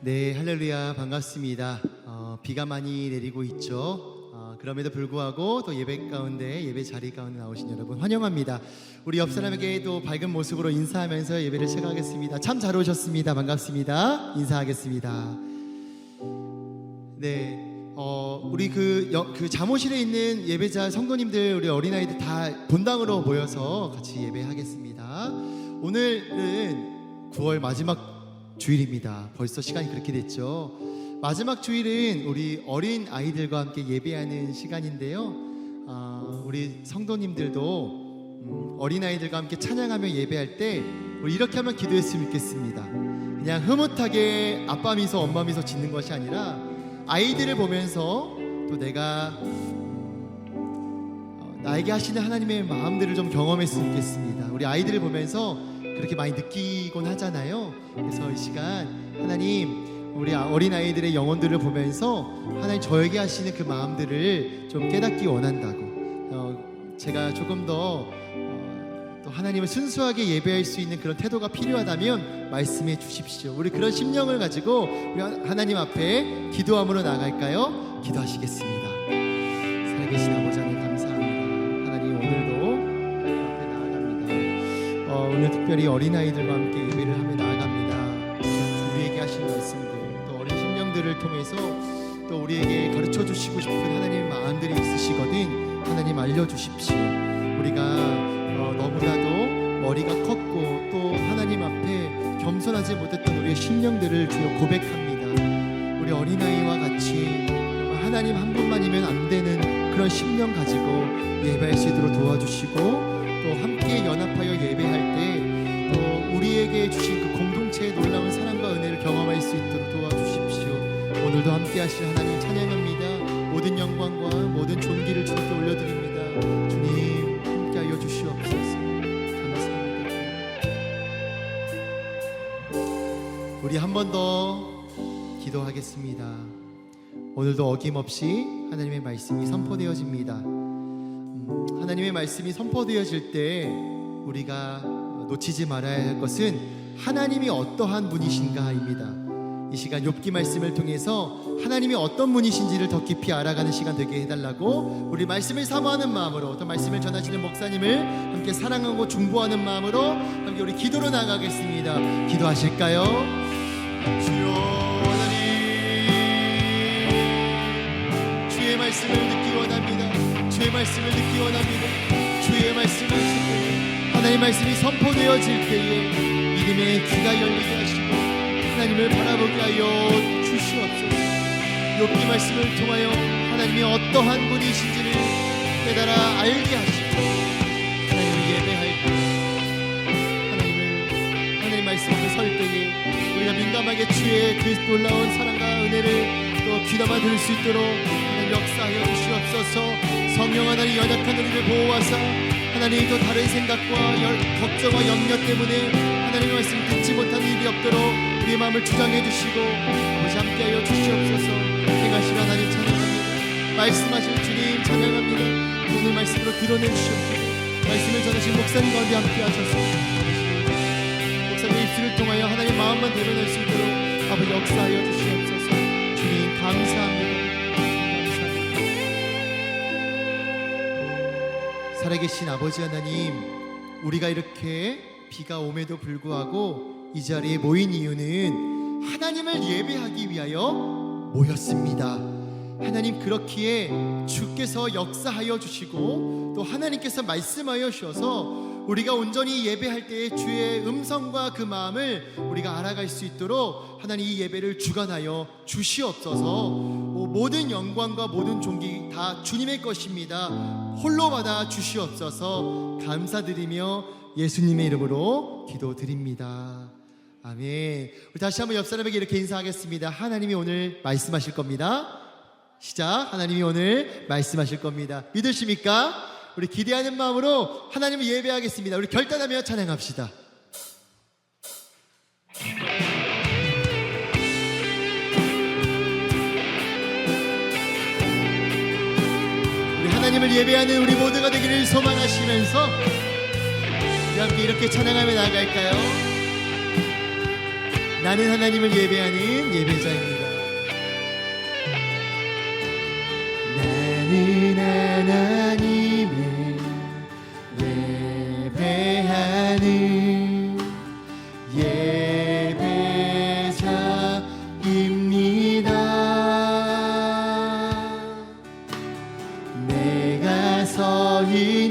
네, 할렐루야 반갑습니다. 어, 비가 많이 내리고 있죠. 어, 그럼에도 불구하고 또 예배 가운데 예배 자리 가운데 나오신 여러분 환영합니다. 우리 옆 사람에게 또 밝은 모습으로 인사하면서 예배를 시작하겠습니다. 참 잘 오셨습니다. 반갑습니다. 인사하겠습니다. 네, 어, 우리 그, 여- 그 잠옷실에 있는 예배자 성도님들, 우리 어린아이들 다 본당으로 모여서 같이 예배하겠습니다. 오늘은 9월 마지막 주일입니다. 벌써 시간이 그렇게 됐죠. 마지막 주일은 우리 어린 아이들과 함께 예배하는 시간인데요. 아, 우리 성도님들도 음, 어린 아이들과 함께 찬양하며 예배할 때 우리 이렇게 한번 기도했으면 좋겠습니다. 그냥 흐뭇하게 아빠 미소, 엄마 미소 짓는 것이 아니라 아이들을 보면서 또 내가 어, 나에게 하시는 하나님의 마음들을 좀 경험했으면 좋겠습니다. 우리 아이들을 보면서 그렇게 많이 느끼곤 하잖아요. 그래서 이 시간 하나님 우리 어린 아이들의 영혼들을 보면서 하나님 저에게 하시는 그 마음들을 좀 깨닫기 원한다고. 어, 제가 조금 더 어, 또 하나님을 순수하게 예배할 수 있는 그런 태도가 필요하다면 말씀해 주십시오. 우리 그런 심령을 가지고 우리 하나님 앞에 기도함으로 나갈까요? 기도하시겠습니다. 살아계신 아버 오늘 특별히 어린아이들과 함께 예배를 하며 나아갑니다. 우리에게 하신 말씀들 또 어린 심령들을 통해서 또 우리에게 가르쳐 주시고 싶은 하나님의 마음들이 있으시거든 하나님 알려주십시오. 우리가 어, 너무나도 머리가 컸고 또 하나님 앞에 겸손하지 못했던 우리의 심령들을 주여 고백합니다. 우리 어린아이와 같이 하나님 한 분만이면 안 되는 그런 심령 가지고 예배할 수 있도록 도와주시고 또 함께 연합하여 예배할 때 또 우리에게 주신 그 공동체의 놀라운 사랑과 은혜를 경험할 수 있도록 도와주십시오. 오늘도 함께 하실 하나님 찬양합니다. 모든 영광과 모든 존귀를 주님께 올려드립니다. 주님 함께 하여 주시옵소서. 감사합니다. 우리 한 번 더 기도하겠습니다. 오늘도 어김없이 하나님의 말씀이 선포되어집니다. 음, 하나님의 말씀이 선포되어질 때 우리가 놓치지 말아야 할 것은 하나님이 어떠한 분이신가입니다. 이 시간 욥기 말씀을 통해서 하나님이 어떤 분이신지를 더 깊이 알아가는 시간 되게 해달라고 우리 말씀을 사모하는 마음으로 또 말씀을 전하시는 목사님을 함께 사랑하고 중보하는 마음으로 함께 우리 기도로 나가겠습니다. 기도하실까요? 주여 하나님 주의 말씀을 듣기 원합니다. 주의 말씀을 듣기 원합니다. 주의 말씀을 듣고 하나님 말씀이 선포되어질 때에 믿음의 귀가 열리게 하시고 하나님을 바라보게 하여 주시옵소서. 욥기 말씀을 통하여 하나님이 어떠한 분이신지를 깨달아 알게 하시고 하나님을 예배할 때 하나님을 하나님 말씀 앞에 설 때에 우리가 민감하게 주의 그 놀라운 사랑과 은혜를 또 귀담아 들을 수 있도록 하나님 역사하여 주시옵소서. 성령 하나님 연약한 우리를 보호하사 하나님 또 다른 생각과 열, 걱정과 염려 때문에 하나님의 말씀 듣지 못하는 일이 없도록 우리의 마음을 주장해 주시고 아버지 함께하여 주시옵소서. 행하시는 하나님 찬양합니다. 말씀하실 주님 찬양합니다. 오늘 말씀으로 드러내 주시옵소서. 말씀을 전하신 목사님 가운데 함께 하셔서. 목사님의 입술을 통하여 하나님의 마음만 드러낼 수 있도록 아버지 역사하여 주시옵소서 살아계신 아버지 하나님 우리가 이렇게 비가 옴에도 불구하고 이 자리에 모인 이유는 하나님을 예배하기 위하여 모였습니다. 하나님 그렇기에 주께서 역사하여 주시고 또 하나님께서 말씀하여 주셔서 우리가 온전히 예배할 때에 주의 음성과 그 마음을 우리가 알아갈 수 있도록 하나님 이 예배를 주관하여 주시옵소서. 어, 모든 영광과 모든 존귀 다 주님의 것입니다 홀로 받아 주시옵소서. 감사드리며 예수님의 이름으로 기도드립니다. 아멘. 우리 다시 한번 옆 사람에게 이렇게 인사하겠습니다. 하나님이 오늘 말씀하실 겁니다. 시작. 하나님이 오늘 말씀하실 겁니다. 믿으십니까? 우리 기대하는 마음으로 하나님을 예배하겠습니다. 우리 결단하며 찬양합시다. 하나님을 예배하는 우리 모두가 되기를 소망하시면서 우리 함께 이렇게 찬양하며 나갈까요? 나는 하나님을 예배하는 예배자입니다. 나는 하나님을 He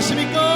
안녕하십니까?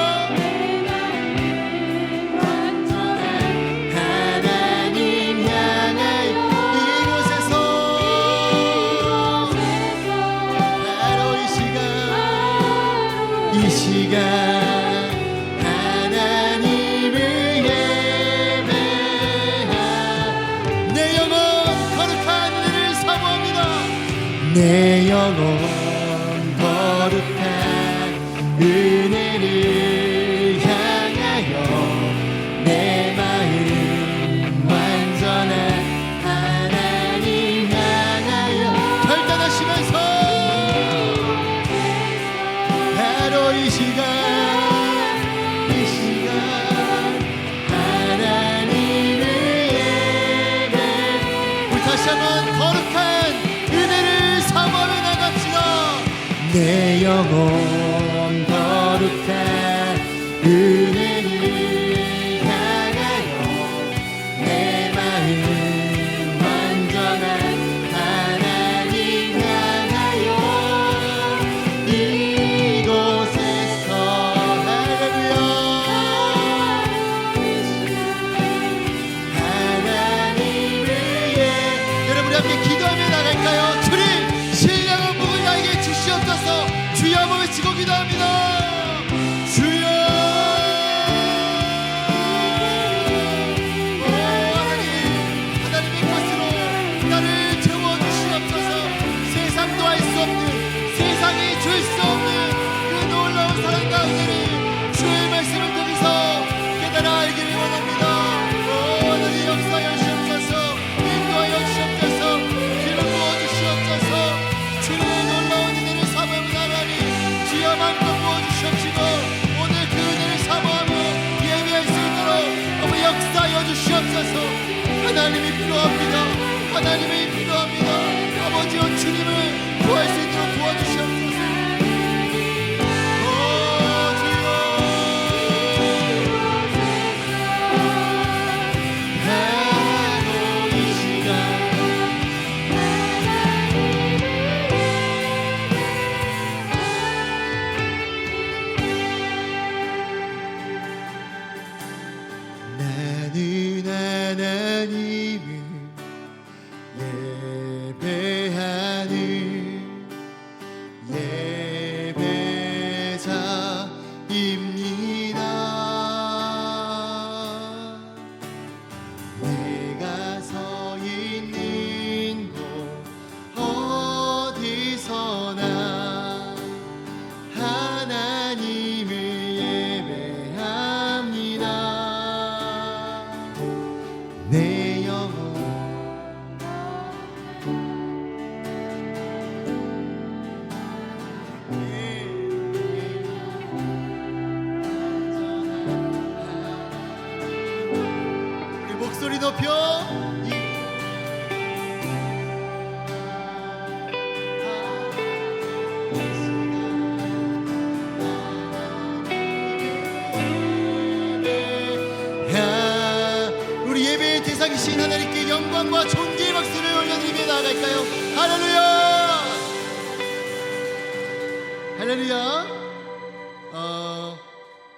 Lord. Lord, we 할렐루야! 어,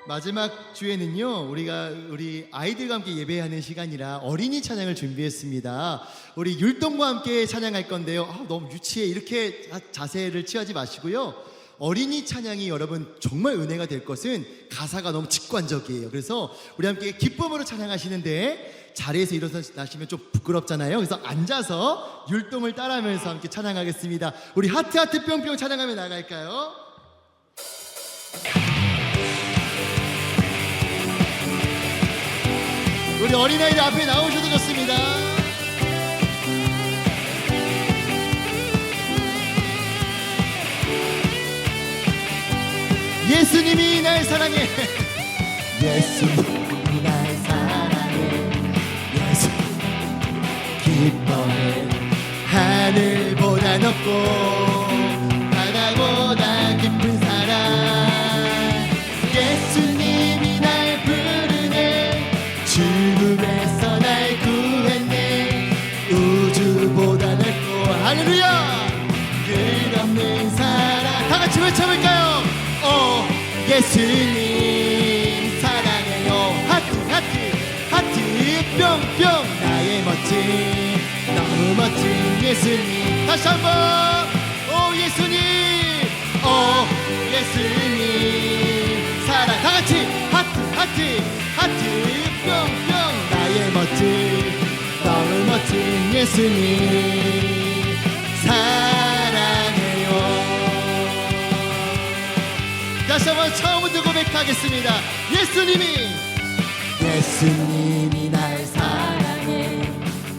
마지막 주에는요, 우리가 우리 아이들과 함께 예배하는 시간이라 어린이 찬양을 준비했습니다. 우리 율동과 함께 찬양할 건데요. 아, 너무 유치해. 이렇게 자- 자세를 취하지 마시고요. 어린이 찬양이 여러분 정말 은혜가 될 것은 가사가 너무 직관적이에요. 그래서 우리 함께 기쁨으로 찬양하시는데 자리에서 일어나시면 좀 부끄럽잖아요. 그래서 앉아서 율동을 따라하면서 함께 찬양하겠습니다. 우리 하트 하트 뿅뿅 찬양하며 나갈까요? 우리 어린아이들 앞에 나오셔도 좋습니다. 예수님이 날 사랑해. 예수님이 날 사랑해. 예수 기뻐해. 하늘보다 높고 예수님 사랑해요. 하트, 하트, 하트, 뿅뿅. 나의 멋진, 너무 멋진 예수님. 다시 한 번. 오, 예수님. 어, 예수님. 사랑. 다 같이 하트, 하트, 하트, 뿅뿅. 나의 멋진, 너무 멋진 예수님. 다시 한번 처음부터 고백하겠습니다. 예수님이 예수님이 날 사랑해.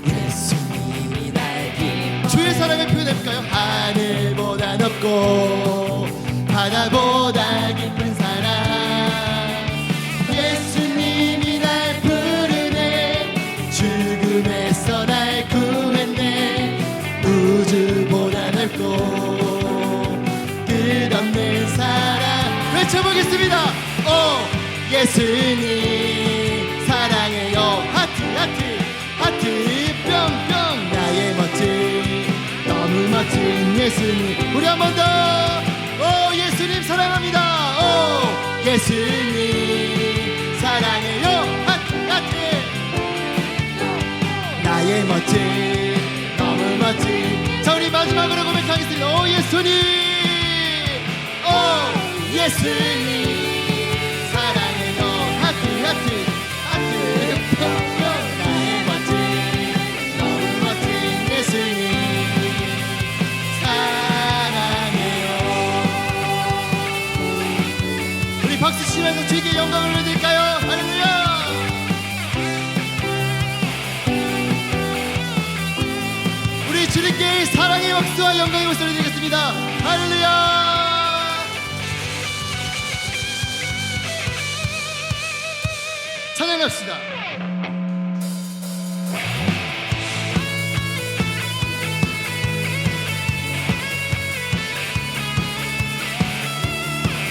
예수님이 날 기뻐. 주의 사랑을 표현해볼까요? 하늘보다 높고 바다보다 외쳐보겠습니다. 오 예수님 사랑해요. 하트 하트 하트. 뿅뿅. 나의 멋진 너무 멋진 예수님. 우리 한 번 더. 오 예수님 사랑합니다. 오 예수님 사랑해요. 하트 하트. 나의 멋진 너무 멋진. 자 우리 마지막으로 고백하겠습니다. 오 예수님. 오 예수님 사랑해요 하트 하트 하트 뿅뿅 나의 멋진 너무 멋진 예수님 사랑해요 우리 박수 치면서 주에게 영광을 올려드릴까요 할렐루야 우리 주님께 사랑의 박수와 영광의 박수를 드리겠습니다. 할렐루야! 찬양합시다.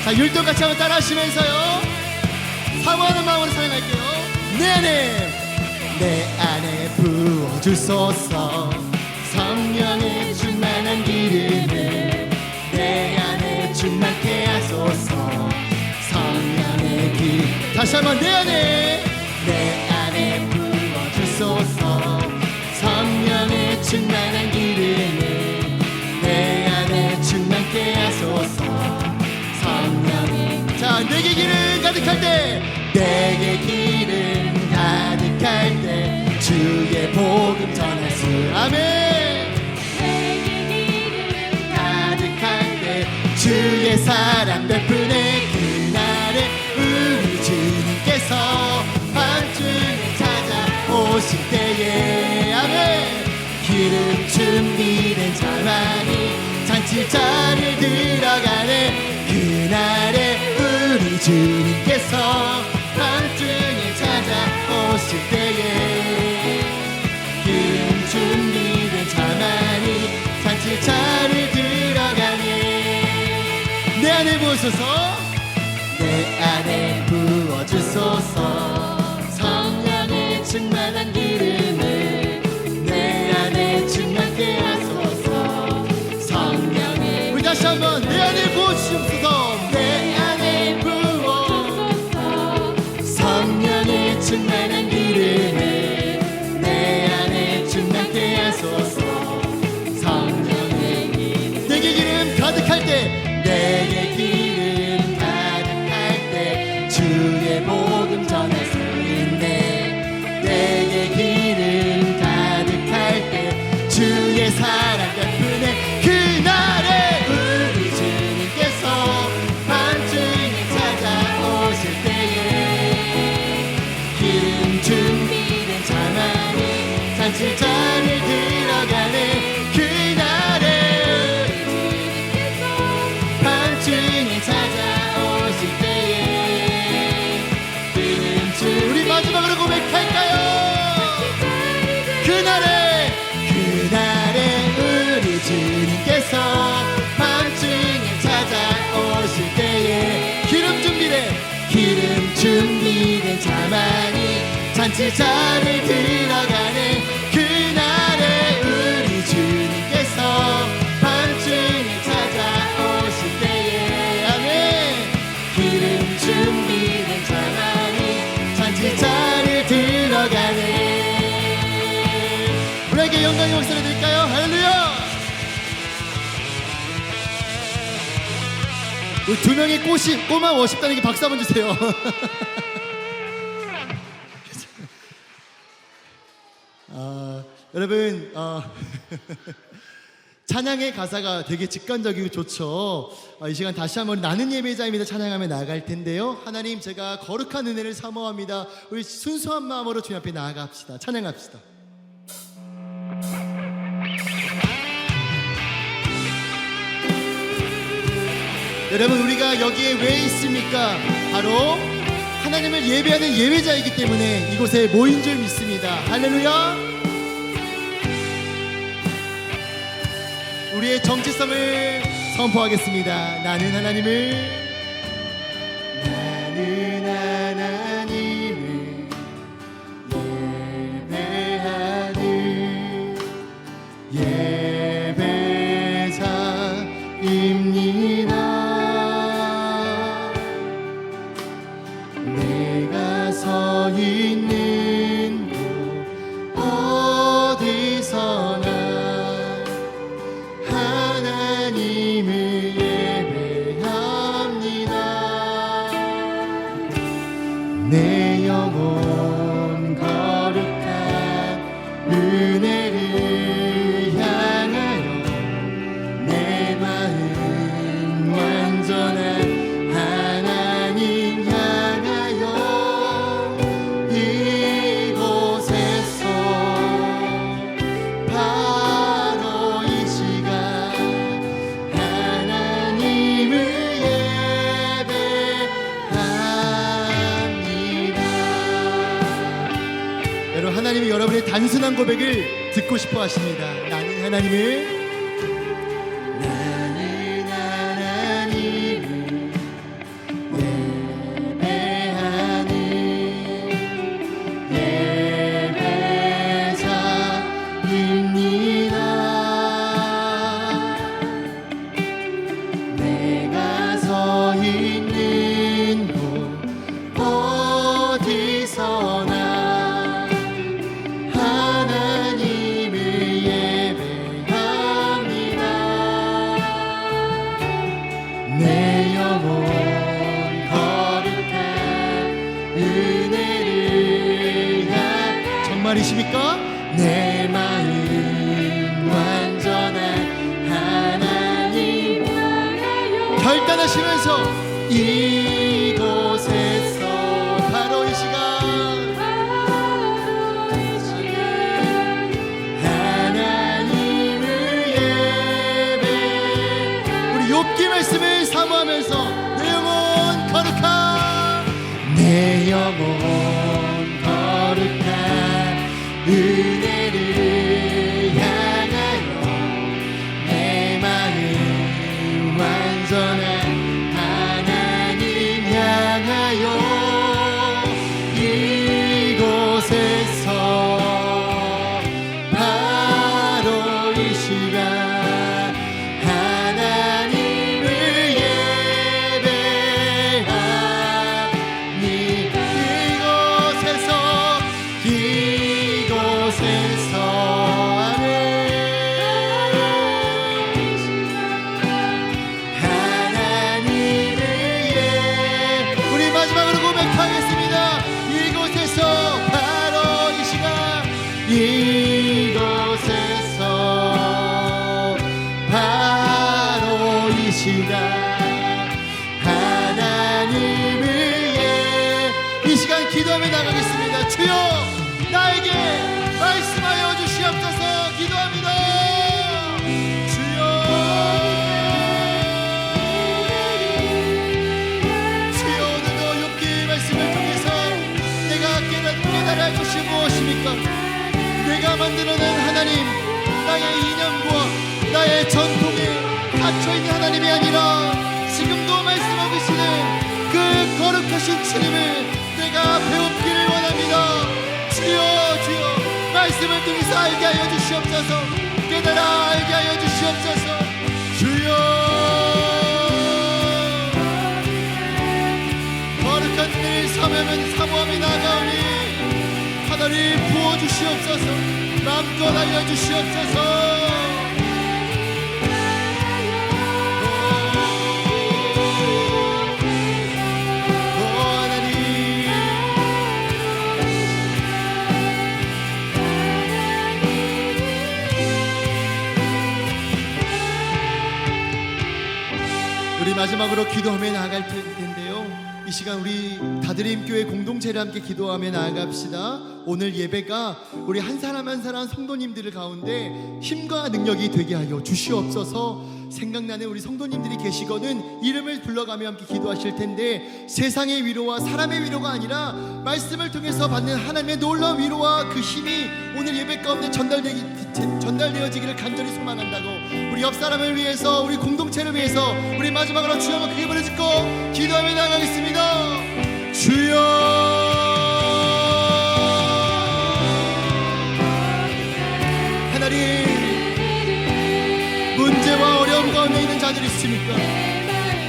자, 율동 같이 한번 따라 하시면서요. 사모하는 마음으로 사랑할게요. 네네. 내 안에 부어주소서 성령의 충만한 기름을 내 안에 충만케 하소서 성령의 기 다시 한번 내 안에 가득할 때 내게 기름 가득할 때 주의 복음 전할 수 아멘. 가득할 때 주의 사랑 베푸네. 그날에 우리 주님께서 밤중에 찾아오실 때에. 아멘. 기름 준비된 자만이 잔치자를 들어가네. 그날에 우리 주님께 부어주소서? 내 안에 부어주소서 주의 복 기름 준비된 자만이 잔치자를 들어가네. 그날에 우리 주님께서 밤중에 찾아오실 때에 아멘. 기름 준비된 자만이 잔치자를 들어가네. 우리에게 영광의 목소리 우리 두 명의 꽃이 꼬마 워십단에게 박수 한번 주세요. 아, 여러분, 어, 찬양의 가사가 되게 직관적이고 좋죠. 어, 이 시간 다시 한번 나는 예배자입니다. 찬양하며 나아갈 텐데요. 하나님, 제가 거룩한 은혜를 사모합니다. 우리 순수한 마음으로 주님 앞에 나아갑시다. 찬양합시다. 여러분 우리가 여기에 왜 있습니까? 바로 하나님을 예배하는 예배자이기 때문에 이곳에 모인 줄 믿습니다. 할렐루야. 우리의 정체성을 선포하겠습니다. 나는 하나님을 내가 서 있는 하나님이 여러분의 단순한 고백을 듣고 싶어 하십니다. 나는 하나님을 은혜를 향 정말이십니까? 내 마음 완전한 하나님 결단하시면서 이 영 기도하며 나가겠습니다. 주여 나에게 말씀하여 주시옵소서. 기도합니다. 주여. 주여 오늘도 욥기의 말씀을 통해서 내가 깨달, 깨달아야 할 것이 무엇입니까? 내가 만들어낸 하나님 나의 이념과 나의 전통에 갇혀있는 하나님이 아니라 지금도 말씀하고 계시는 그 거룩하신 주님을 내가 배웁기를 원합니다. 주여 주여 말씀을 통해서 알게 하여 주시옵소서. 깨달아 알게 하여 주시옵소서. 주여. 거룩한 늘 사모하면 사모함이 나가오니 하나님 부어주시옵소서. 마음껏 알려주시옵소서 마지막으로 기도하며 나아갈 텐데요. 이 시간 우리 다드림 교회 공동체를 함께 기도하며 나아갑시다. 오늘 예배가 우리 한 사람 한 사람 성도님들 가운데 힘과 능력이 되게 하여 주시옵소서. 생각나는 우리 성도님들이 계시거든 이름을 불러가며 함께 기도하실 텐데 세상의 위로와 사람의 위로가 아니라 말씀을 통해서 받는 하나님의 놀라운 위로와 그 힘이 오늘 예배 가운데 전달되기 전달되어지기를 간절히 소망한다고 우리 옆 사람을 위해서 우리 공동체를 위해서 우리 마지막으로 주여 한번 크게 부르짖고 기도하며 나가겠습니다. 주여! 하나님 자들이 있습니까?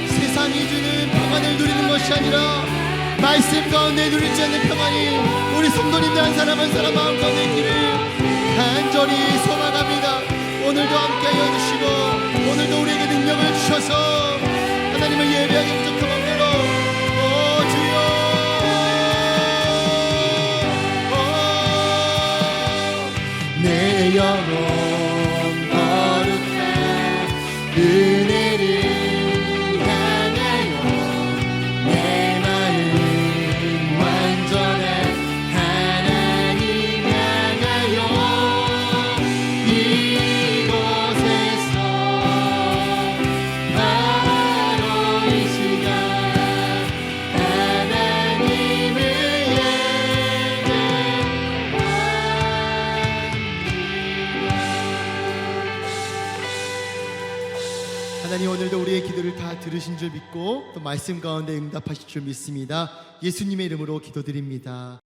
세상이 주는 평안을 누리는 것이 아니라 말씀 가운데 누리지 않는 평안이 우리 성도님들 한 사람 한 사람 마음 가운데 있기를 간절히 소망합니다. 오늘도 함께하여 주시고 오늘도 우리에게 능력을 주셔서 하나님을 예배하기 부족한 맘대로. 오 주여. 오, 내영 들으신 줄 믿고 또 말씀 가운데 응답하실 줄 믿습니다. 예수님의 이름으로 기도드립니다.